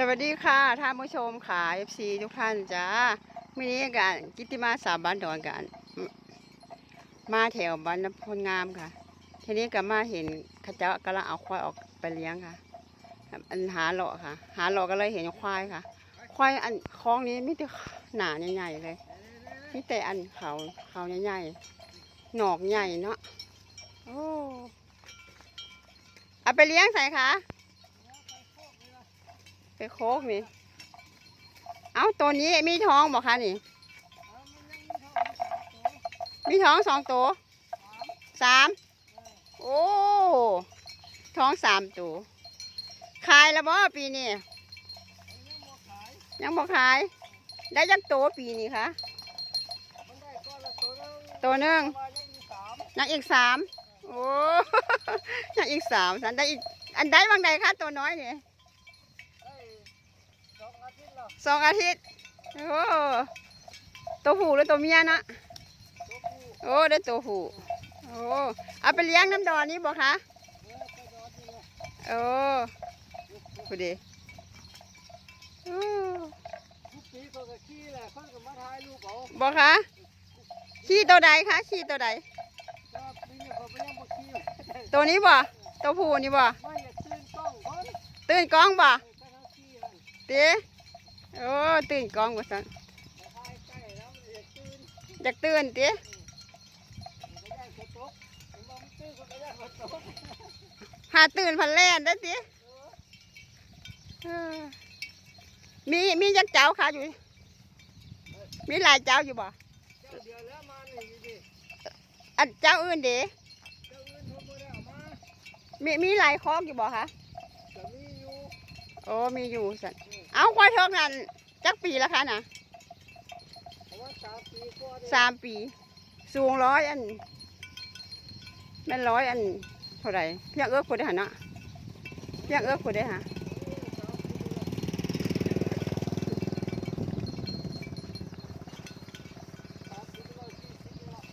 สวัสดีค่ะท่านผู้ชมค่ะ FC ทุกท่านจ้ามินี้กันกิติมาสามบ้านดอนกัน มาแถวบ้านน้ำพลงามค่ะ ทีนี้ก็มาเห็นขจ้ากำลังเอาควายออกไปเลี้ยงค่ะ อันหาเลาะค่ะ หาเลาะก็เลยเห็นควายค่ะ ควายอันคลองนี้มีแต่หนาใหญ่ๆเลยมีแต่อันเขาเขาใหญ่ๆหนอกใหญ่เนาะโอ้เอาไปเลี้ยงใส่ค่ะ ไปโคกนี่ เอ้าตัวนี้มีท้องบอกคะนี่ มีท้องสองตัวสามโอ้ ท้องสามตัว ขายแล้วบ่ปีนี้ยังบ่ขาย ได้จักตัวปีนี้คะตัวหนึ่งยังอีกสามโอ้ยังอีกสามสันได้อีกอันได้บางใดคะตัวน้อยเนี่ย สองอาทิตย์ โอ้ตัวผู้หรือตัวเมียนะโอ้ได้ตัวผู้โอ้เอาไปเลี้ยงน้ำดอนนี้บอกคะโอ้พอดีโอ้ทุกปีเขาก็ขี้แหละเขาก็มาถ่ายรูปเอาบอกคะขี้ตัวใดคะขี้ตัวใดก็ปีนี้เขาไปยังบ่ขี้ตัวนี้บ่ตัวผู้นี่บ่ไม่อยากตื่นกล้องคนตื่นกล้องบ่ก็ทั้งขี้นั่นเต้ โอ้ตื่นกล้องบ่สันถ่ายใกล้แล้วมันอยากตื่นอยากตื่นเต้มันก็ได้กระตกมันบ่มันตื่นก็ได้กระตกหาตื่นพันแล่นได้ติเออมีมียักษ์เจ้าค่ะอยู่ มีหลายเจ้าอยู่บ่เจ้าเดียวแล้วมานี่อยู่ดิอันเจ้าอื่นเด้เจ้าอื่นเขาบ่ได้เอามามีมีหลายคอกอยู่บ่คะก็มีอยู่โอ้มีอยู่สัน เอาควายทองนั่นจักปีแล้วคะนะเพราะว่าสามปีกว่าสามปี สูงร้อยอันแม่นร้อยอันเท่าไรเพียงเอื้อคนได้หนาะเพียงเอื้อคนได้หะ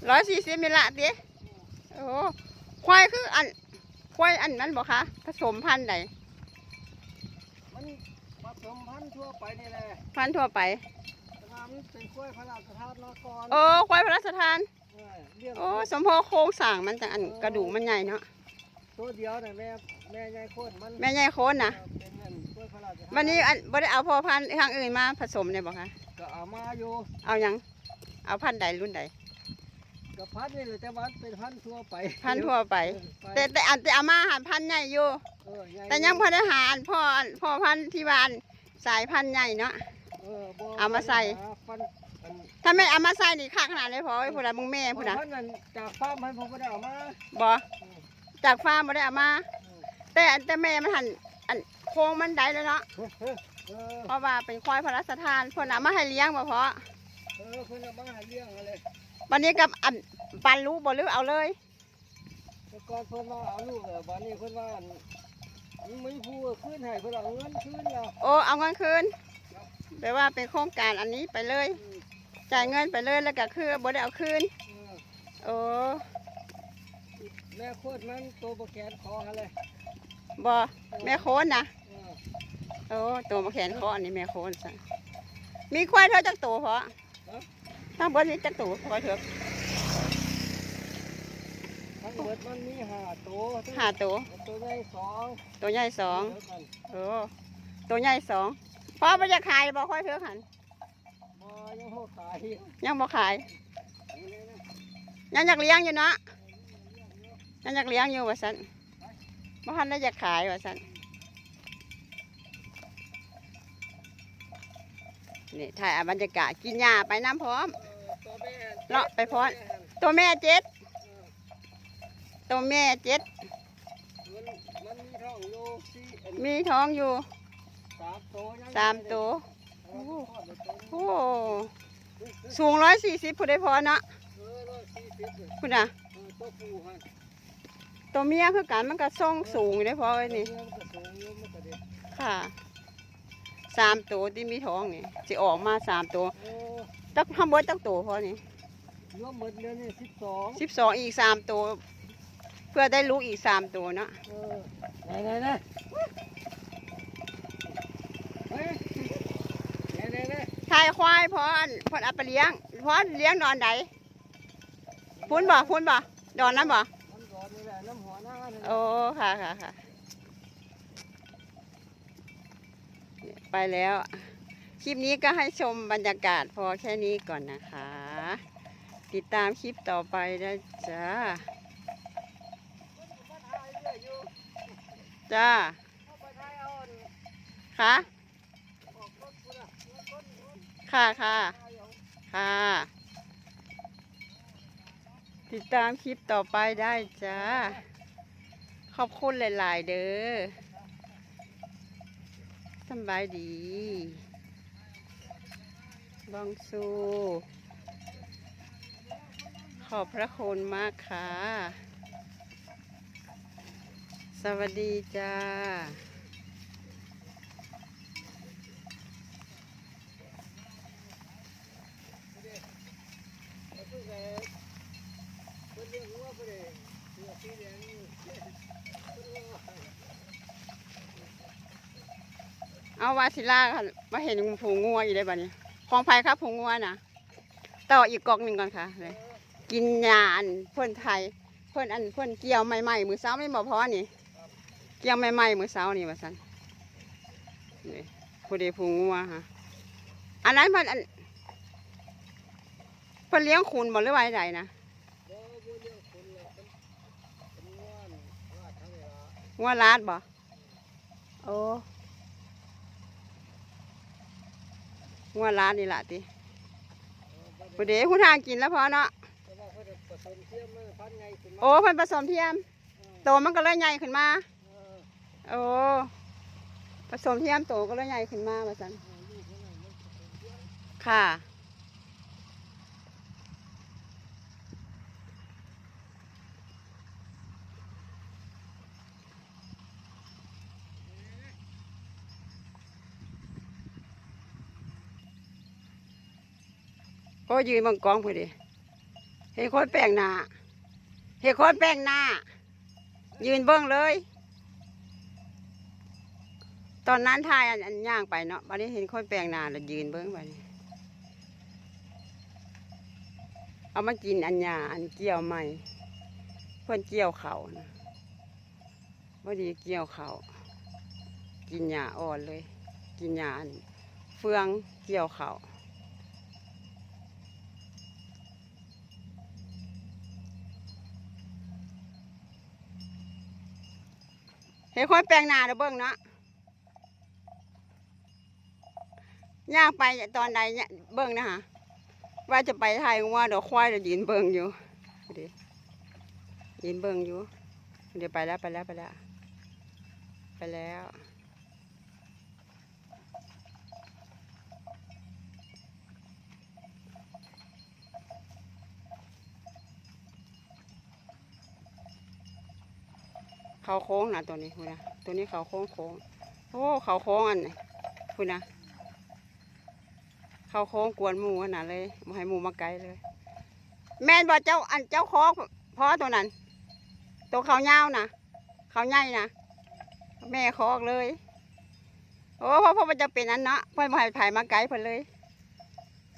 ร้อยสี่สิบมิลละเด้โอ้ควายคืออันควายอันนั้นบ่คะผสมพันธุ์ใดมัน สมพันธุ์ทั่วไปนี่แหละพันธุ์ทั่วไปแต่ว่ามันเป็นกล้วยพระราชทานมาก่อนโอ้ควายพระราชทาน เออเลี้ยงโอ้สมพอโครงสร้างมันจังอันกระดูกมันใหญ่เนาะตัวเดียวน่ะแม่แม่ยายโคตรมันแม่ใหญ่โคนนะเป็นเงินกล้วยพระราชทานวันนี้อันบ่ได้เอาพอพันธุ์ทางอื่นมาผสมเนี่ยบ่คะก็เอามาอยู่เอาหยังเอาพันธุ์ใดรุ่นใด กับพันธุ์นี่แหละแต่ว่าเป็นพันธุ์ทั่วไปพันธุ์ทั่วไปเออแต่แต่อันแต่เอามาหันพันธุ์ใหญ่อยู่ เออใหญ่แต่ยังพอได้หาอันพ่ออันพ่อพันธุ์ที่บ้าน สายพันธุ์ใหญ่เนาะ เออบ่เอามาใส่หฟันอันถ้าไม่เอามาใส่นี่คักขนาดเลยพอไอ้ผู้ใดมึงแม่ผู้ใดพันธุ์นั้นจากฟาร์มให้ผมก็ได้เอามาบ่จากฟาร์มบ่ได้เอามา แต่อันแต่แม่มันหันอันโครงมันได้แล้วเนาะเออเออเพราะว่าเป็นควายพระราชทานเพิ่นเอามาให้เลี้ยงบ่พอเออเพิ่นเอามาให้เลี้ยงอะไรวันนี้กับอันปันลูกบ่หรือเอาเลยแต่ก่อนเพิ่นว่าเอาลูกเออบัดนี้เพิ่นว่าอัน มันไม่พูดขึ้นให้เพิ่นเอาเงินคืนแล้วโอ้เอาเงินคืนแปลว่าเป็นโครงการอันนี้ไปเลยอืมจ่ายเงินไปเลยแล้วก็คือบ่ได้เอาคืนเออโอ้แม่โคตรมันโตบ่แขนคอหั่นเลยบ่แม่โคนนะเออโอ้ตัวมาแขนคออันนี้แม่โคนซะมีควายเท่าจักตัวพอทั้งเบนนี้จักตัวพอเถอะ ทั้งหมดมันมีห้าตัวห้าตัวตัวใหญ่สองตัวใหญ่สองเดี๋ยวกันโอ้ตัวใหญ่สองพ่อบ่จะขายบ่ค่อยเถอะหันบ่ยังโหขายยังบ่ขายนี่นะยังอยากเลี้ยงอยู่เนาะยังอยากเลี้ยงอยู่ว่าซั่นบ่ทันได้อยากขายว่าซั่นนี่ถ่ายเอาบรรยากาศกินหญ้าไปน้ำพร้อมเออตัวแม่เลาะไปพร้อนตัวแม่เจ็ด ตัวแม่เจ็ดมันมันมีท้องอยู่สี่อันมีท้องอยู่สามตัวยังสามตัวเออทอดเลยตัวนี้โอ้สูงร้อยสี่สิบผู้ได้พอเนาะเออร้อยสี่สิบเลยคุณน่ะเออตัวผู้ฮะตัวเมียคือกันมันก็ส่งสูงอยู่ได้พอไอ้นี่ตัวเมียมันก็สูงอยู่มันก็เด็กค่ะสามตัวที่มีท้องนี่จะออกมาสามตัวเออจักข้างบนจักตัวพอนี่รวมหมดเดือนนี่สิบสองสิบสองอีกสามตัว เพื่อได้ลูกอีกสามตัวเนาะเออไหนไหนไหนเฮ้ยทายควายพอนพอนเอาไปเลี้ยงพอนเลี้ยงนอนใดพุ่นบ่พุ่นบ่ดอนนั้นบ่มันก่อนนี่แหละน้ำหัวหน้านี่โอ้ค่ะค่ะค่ะเนี่ยไปแล้ว คลิปนี้ก็ให้ชมบรรยากาศพอแค่นี้ก่อนนะคะ ติดตามคลิปต่อไปได้จ้า มาถ่ายเรื่อยอยู่ จ้าค่ะค่ะค่ะค่ะ ติดตามคลิปต่อไปได้จ้า ขอบคุณหลาย ๆ เด้อสบายดีบองสูขอบพระคุณมากค่ะ สวัสดีจ้า เอาวัวไปเลยเสื้อสีแดงนี่เพิ่นว่าเอาวาซิล่าค่ะมาเห็นผูงงัวอยู่ได้บ้านี้ของไผ่ครับผูงงัวนะต่ออีกกอกหนึ่งก่อนค่ะเลยกินยานเพื่อนไทยเพื่อนอันเพื่อนเกี่ยวใหม่ๆมือเช้าไม่บอพอนี่ เกี่ยวใหม่ๆมือเช้านี่ว่าสันนี่ผู้ใดผูงัวฮะอันนั้นมันอันเพื่อนเลี้ยงคูนบ่หรือว่าใดนะบ่นะวัวลางัวลาดบ่โอ้งัวลาดนี่ละติเอดผู้ใดผู้ทางกินแล้วพอเนาะโอ้เพิ่นผสมเทียมโตมันก็เลยใหญ่ขึ้นมา โอ้ผสมเทียมโตก็เลยใหญ่ขึ้นมาว่าซั่นเออลูกเขาน่ะสันค่ะ โอ้ยืนบังกองพอดีเห็นคนแปลงหน้าเห็นคนแปลงหน้ายืนเบิ้งเลย ตอนนั้นทายอันอันย่างไปเนาะบัดนี้เห็นคนแปลงนาแล้วยืนเบิ้งไปนี่เอามากินอันยาอันเกี่ยวใหม่เพื่อนเกี่ยวเขานะพอดีเกี่ยวเขากินหญ้าอ่อนเลย กินหญ้าอันเฟืองเกี่ยวเขาเห็นคนแปลงนาเด้อเบิ้งเนาะ ย่างไปตอนใดเนี่ยเบิ้งนะฮะว่าจะไปไทยว่าเดี๋ยวควายเดี๋ยวยืนเบิ่งอยู่ดียืนเบิ่งอยู่ เดี๋ยวไปแล้วไปแล้วไปแล้ว ไปแล้วเขาโค้งนะตัวนี้คุณนะตัวนี้เขาโค้งโค้งโอ้เขาโค้งอันนี้คุณนะ เขาโค้งกวนหมูขนาดเลยมาให้หมูมาไกลเลย แม่นบอกเจ้าอันเจ้าคอกพอตัวนั้น ตัวเขาเงาวนะเขาใหญ่นะแม่คอกเลย โอ้เพราะเพราะมันจะเป็นอันเนาะเพื่อมาให้ถ่ายมาไกลเพิ่นเลย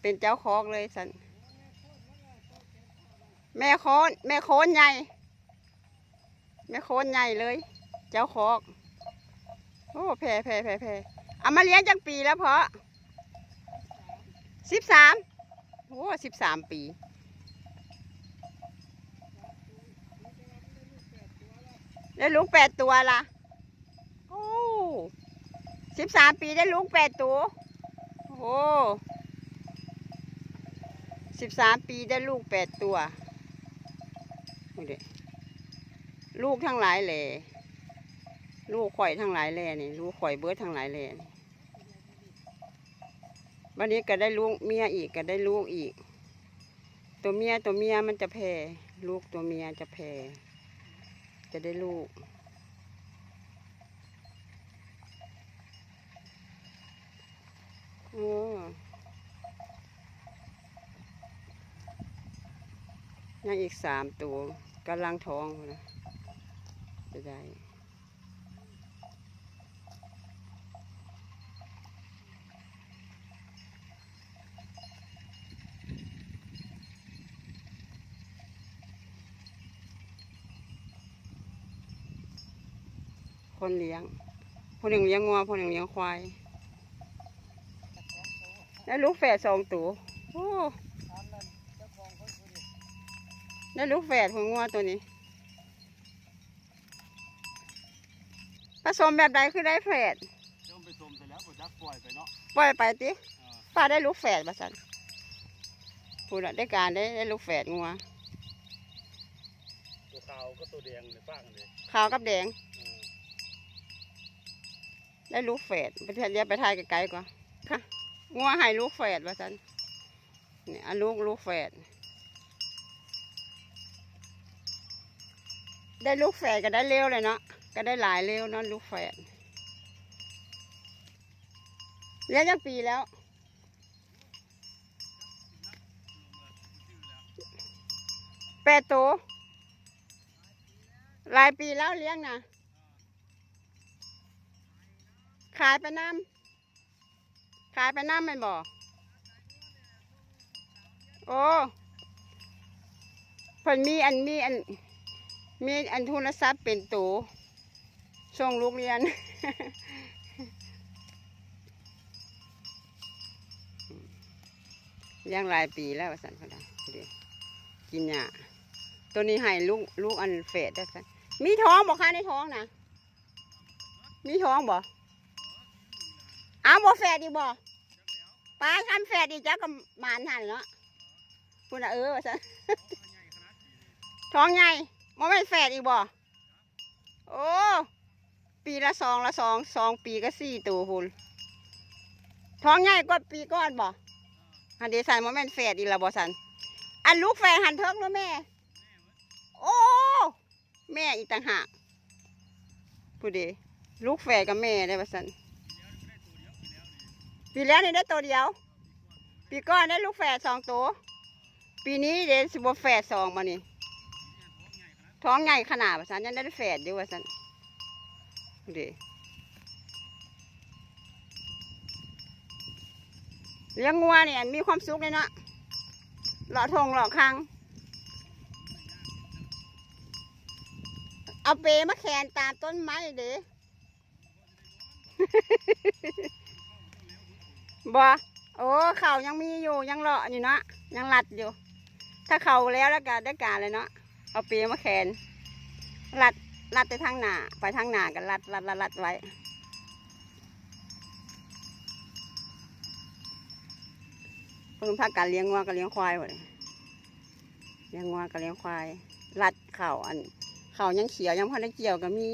เป็นเจ้าคอกเลยสันแม่โคนแม่โคนใหญ่แม่โคนใหญ่เลย เจ้าคอก โอ้แพ่แพ่แพ่แพ่เอามาเลี้ยงจังปีแล้วเพาะ สิบสามโอ้สิบสามปีได้ลูกแปดตัวละโอ้สิบสามปีได้ลูกแปดตัว โอ้สิบสามปีได้ลูกแปดตัวดูดิลูกทั้งหลายแหล่ลูกข่อยทั้งหลายแหล่นี่ ลูกข่อยเบิดทั้งหลายแหล่ วันนี้ก็ได้ลูกเมียอีกก็ได้ลูกอีก ตัวเมียตัวเมียมันจะแผ่ลูกตัวเมียจะแผ่จะได้ลูก โอ้ยังอีกสามตัวกำลังท้องพุ่นนะจะได้ คนเลี้ยง คนหนึ่งเลี้ยงงัวคนหนึ่งเลี้ยงควาย แล้วลูกแฝดสองตัวโอ้ตามนั้นเจ้าของเขาคือแล้วลูกแฝดของงัวตัวนี้ ผสมแบบใดคือได้แฝดเจ้าไปชมเสร็จแล้วบ่จักปล่อยไปเนาะ ปล่อยไปติอ่าป้าได้ลูกแฝดมาสันพูดอะได้การได้ได้ลูกแฝดงัวตัวขาวก็ตัวแดงในฟางเลยขาวกับแดงอ่า ได้ลูกแฝดไปเทียบเรียบไปทายไกลๆกว่าค่ะงัวให้ลูกแฝดว่าสันเนี่ยอันลูกลูกแฝดได้ลูกแฝดก็ได้เร็วเลยเนาะก็ได้หลายเร็วเนาะลูกแฝดเลี้ยงจักปีแล้วแปดตัวหลายปีแล้วเลี้ยงนะ ขายไปน้ำขายไปน้ำมันบอกโอ้เพิ่นมีอันมีอันมีอันทุนทรัพย์เป็นตัวส่งลูกเรียนเลี้ยงหลายปีแล้วสันเขาได้ดกินหญ้าตัวนี้ให้ลูกลูกอันเฟดได้สันมีท้องบอกค่ะในท้องนะมีท้องบ่ เอาบ่แฝดอีบ่ปลาคันแฝดอีจ้าก็หมานหันเนาะคุณน่ะเออว่าสันท้องใหญ่บ่แม่แฝดอีบ่โอ้ปีละสองละสองสองปีก็สี่ตัวพุ่นท้องใหญ่กว่าปีก่อนบ่อันเดซันโมเมนแฟดอีละบอสันอันลูกแฟนหันเทิงแล้วแม่ โอ้แม่อีต่างหากพูดดีลูกแฝดกับแม่ได้บอสัน ปีแล้วนี่ได้ตัวเดียว ปีก่อนได้ลูกแฝดสองตัว ปีนี้เดสิบแฝดสองมานี่ท้องใหญ่ขนาดบอสันยังได้แฝดอยู่บอสันดีเลี้ยงงัวเนี่ยมีความสุขเลยเนาะหล่อทงหล่อคัง เอาเปมาแขวนตามต้นไม้เด้ บ่โอ้เข่ายังมีอยู่ยังเลาะอยู่เนาะยังรัดอยู่ ถ้าเข่าแล้วแล้วก็ได้การเลยเนาะเอาเปมาแขวนรัดรัดไปทางหน้าไปทางหน้ากันรัดรัดรัดรัดไว้เพิ่งพักการเลี้ยงงัวกับเลี้ยงควายหมดเลยเลี้ยงงัวกับเลี้ยงควาย รัดเข่าอันเข่ายังเขียวยังพอได้เกี่ยวก็มี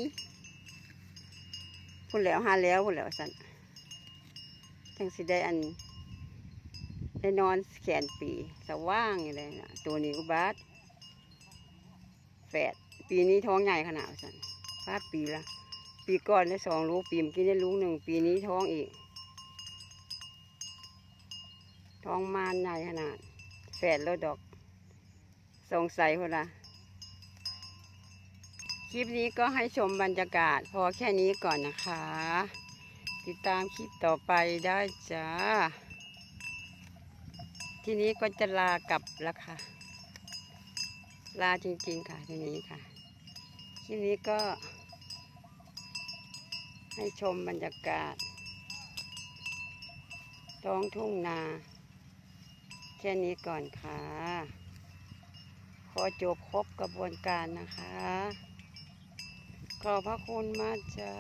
พุ่นแล้วหาแล้วพุ่นแล้วสัน จังสิได้อันได้นอนแขนปีสว่างอย่างไรนะตัวนี้อุบาทแฝดปีนี้ท้องใหญ่ขนาดสันพาปีละ ปีก่อนได้สองลูกปีเมื่อกี้ได้ลูกหนึ่งปีนี้ท้องอีก ท้องมานใหญ่ขนาด แฝดแล้วดอกสงสัยคนละคลิปนี้ก็ให้ชมบรรยากาศ พอแค่นี้ก่อนนะคะ ติดตามคลิปต่อไปได้จ้า ทีนี้ก็จะลากลับแล้วค่ะ ลาจริงๆค่ะทีนี้ค่ะ คลิปนี้ก็ ให้ชมบรรยากาศ ท้องทุ่งนา แค่นี้ก่อนค่ะ ขอจบครบกระบวนการนะคะ ขอบพระคุณมากจ้า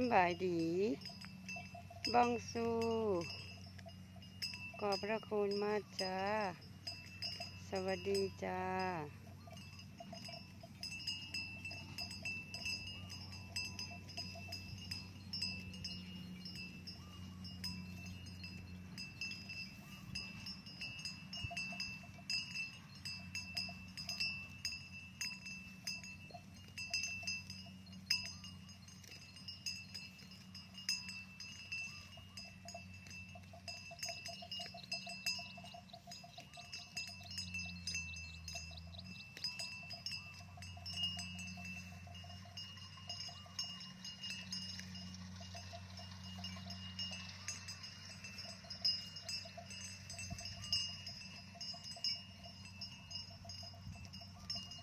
สบายดี บองสูขอบพระคุณมากจ้า สวัสดีจ้า